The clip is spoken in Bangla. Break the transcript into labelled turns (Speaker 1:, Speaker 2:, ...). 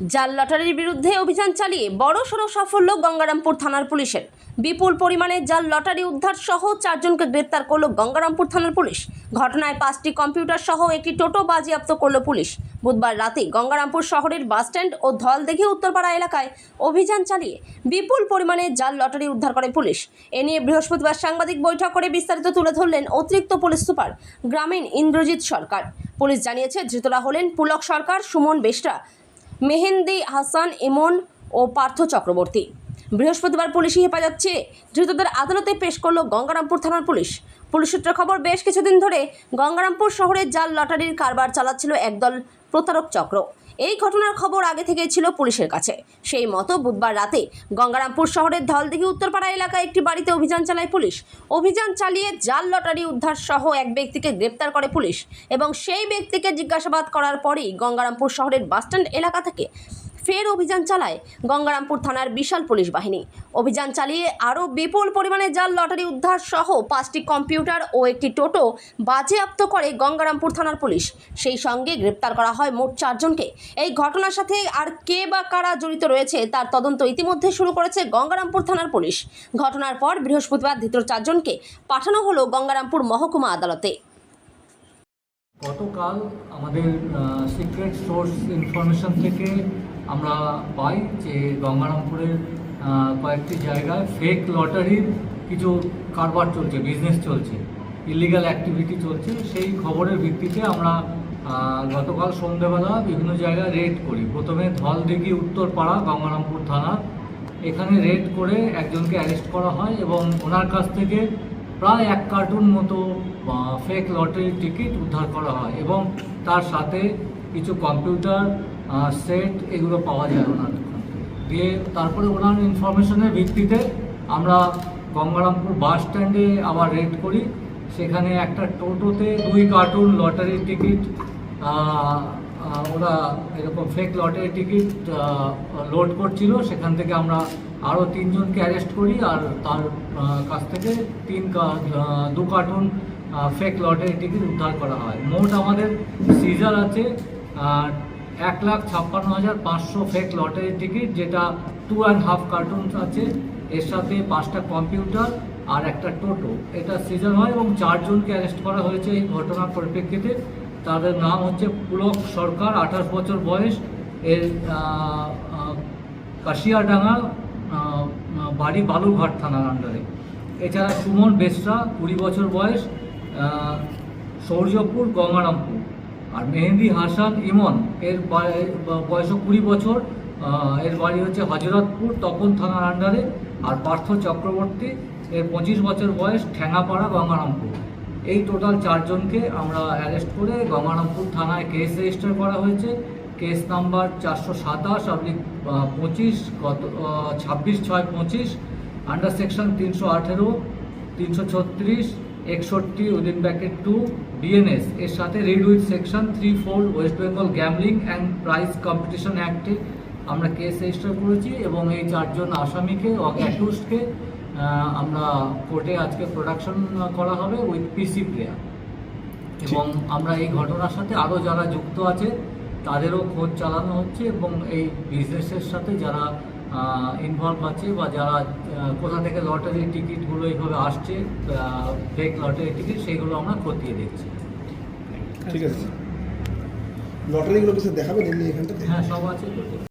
Speaker 1: জাল লটারির বিরুদ্ধে অভিযান চালিয়ে বড় সড়ো সাফল্য গঙ্গারামপুর থানার পুলিশের। বিপুল পরিমাণে জাল লটারি উদ্ধার সহ চারজনকে গ্রেপ্তার করল গঙ্গারামপুর থানার পুলিশ। ঘটনায় পাঁচটি কম্পিউটার সহ একটি টোটো বাজেয়াপ্ত করল পুলিশ। বুধবার রাতে গঙ্গারামপুর শহরের বাসস্ট্যান্ড ও ধলদেঘি উত্তরপাড়া এলাকায় অভিযান চালিয়ে বিপুল পরিমাণে জাল লটারি উদ্ধার করে পুলিশ। এ নিয়ে বৃহস্পতিবার সাংবাদিক বৈঠক করে বিস্তারিত তুলে ধরলেন অতিরিক্ত পুলিশ সুপার গ্রামীণ ইন্দ্রজিৎ সরকার। পুলিশ জানিয়েছে, ধৃতরা হলেন পুলক সরকার, সুমন বেশরা মেহেন্দি, হাসান, ইমন ও পার্থ চক্রবর্তী। বৃহস্পতিবার পুলিশি হেফাজত চেয়ে ধৃতদের আদালতে পেশ করল গঙ্গারামপুর থানার পুলিশ। পুলিশ সূত্রে খবর, বেশ কিছুদিন ধরে গঙ্গারামপুর শহরে জাল লটারির কারবার চালাচ্ছিল একদল প্রতারক চক্র। এই ঘটনার খবর আগে থেকে ছিল পুলিশের কাছে। সেই মতো বুধবার রাতে গঙ্গারামপুর শহরের ধলদিঘি উত্তরপাড়া এলাকায় একটি বাড়িতে অভিযান চালায় পুলিশ। অভিযান চালিয়ে জাল লটারি উদ্ধার সহ এক ব্যক্তিকে গ্রেপ্তার করে পুলিশ এবং সেই ব্যক্তিকে জিজ্ঞাসাবাদ করার পরেই গঙ্গারামপুর শহরের বাসস্ট্যান্ড এলাকা থেকে ফের অভিযান চালায় গঙ্গারামপুর থানার বিশাল পুলিশ বাহিনী। অভিযান চালিয়ে আরও বিপুল পরিমাণে জাল, লটারি, উদ্ধার সহ পাঁচটি কম্পিউটার ও একটি টোটো বাজেয়াপ্ত করে গঙ্গারামপুর থানার পুলিশ। সেই সঙ্গে গ্রেপ্তার করা হয় মোট চারজনকে। এই ঘটনার সাথে আর কে বা কারা জড়িত রয়েছে তার তদন্ত ইতিমধ্যে শুরু করেছে গঙ্গারামপুর থানার পুলিশ। ঘটনার পর বৃহস্পতিবার ধৃত চারজনকে পাঠানো হলো গঙ্গারামপুর মহকুমা আদালতে।
Speaker 2: গতকাল আমাদের সিক্রেট সোর্স ইনফরমেশন থেকে আমরা পাই যে গঙ্গারামপুরের কয়েকটি জায়গায় ফেক লটারির কিছু কারবার চলছে বিজনেস চলছে ইলিগাল অ্যাক্টিভিটি চলছে। সেই খবরের ভিত্তিতে আমরা গতকাল সন্ধ্যেবেলা বিভিন্ন জায়গায় রেড করি। প্রথমে ধলদিঘি, উত্তরপাড়া, গঙ্গারামপুর থানা। এখানে রেড করে একজনকে অ্যারেস্ট করা হয় এবং ওনার কাছ থেকে প্রায় এক কার্টুন মতো ফেক লটারির টিকিট উদ্ধার করা হয় এবং তার সাথে কিছু কম্পিউটার সেট এগুলো পাওয়া যায় ওনার। দিয়ে তারপরে ওনার ইনফরমেশনের ভিত্তিতে আমরা গঙ্গারামপুর বাস স্ট্যান্ডে আবার রেড করি। সেখানে একটা টোটোতে দুই কার্টুন লটারির টিকিট ওরা এরকম ফেক লটারি টিকিট লোড করছিল। সেখান থেকে আমরা আরও তিনজনকে অ্যারেস্ট করি আর তার কাছ থেকে তিন দু কার্টুন ফেক লটারি টিকিট উদ্ধার করা হয়। মোট আমাদের সিজার আছে এক লাখ ছাপ্পান্ন হাজার পাঁচশো ফেক লটারি টিকিট, যেটা টু অ্যান্ড হাফ কার্টুন আছে। এর সাথে পাঁচটা কম্পিউটার আর একটা টোটো। এটা সিজন হয় এবং চারজনকে অ্যারেস্ট করা হয়েছে এই ঘটনার পরিপ্রেক্ষিতে। তাদের নাম হচ্ছে পুলক সরকার, আঠাশ বছর বয়স। এর কাশিয়াডাঙ্গা বাড়ি বালুরঘাট থানার আন্ডারে এছাড়া সুমন বেসরা, কুড়ি বছর বয়স সৌর্যপুর গঙ্গারামপুর। আর মেহেন্দি, হাসান, ইমন, এর বয়স কুড়ি বছর এর বাড়ি হচ্ছে হজরতপুর, তপন থানার আন্ডারে আর পার্থ চক্রবর্তী, এর পঁচিশ বছর বয়স ঠ্যাঙাপাড়া গঙ্গারামপুর। এই টোটাল চারজনকে আমরা অ্যারেস্ট করে গঙ্গারামপুর থানায় কেস রেজিস্টার করা হয়েছে। কেস নাম্বার চারশো সাতাশ আপনি পঁচিশ, গত ছাব্বিশ, ছয়, পঁচিশ আন্ডার সেকশন তিনশো আঠেরো, তিনশো ছত্রিশ একষট্টি উইদিন ব্যাকেট টু বিএনএস এর সাথে read with section three four West Bengal gambling and prize competition অ্যাক্টে আমরা কেস রেজিস্টার করেছি এবং এই চারজন আসামিকে অ্যাকিউজকে আমরা কোর্টে আজকে প্রোডাকশন করা হবে উইথ পিসি প্লেয়ার এবং আমরা এই ঘটনার সাথে আরও যারা যুক্ত আছে তাদেরও খোঁজ চালানো হচ্ছে এবং এই বিজনেসের সাথে যারা ইনভলভ আছে বা যারা কোথা থেকে লটারির টিকিটগুলো এইভাবে আসছে ফেক লটারির টিকিট সেইগুলো আমরা খতিয়ে দেখছি।
Speaker 3: ঠিক আছে লটারিগুলো কিছু দেখাবেন এমনি এখানটা
Speaker 2: হ্যাঁ সব আছে।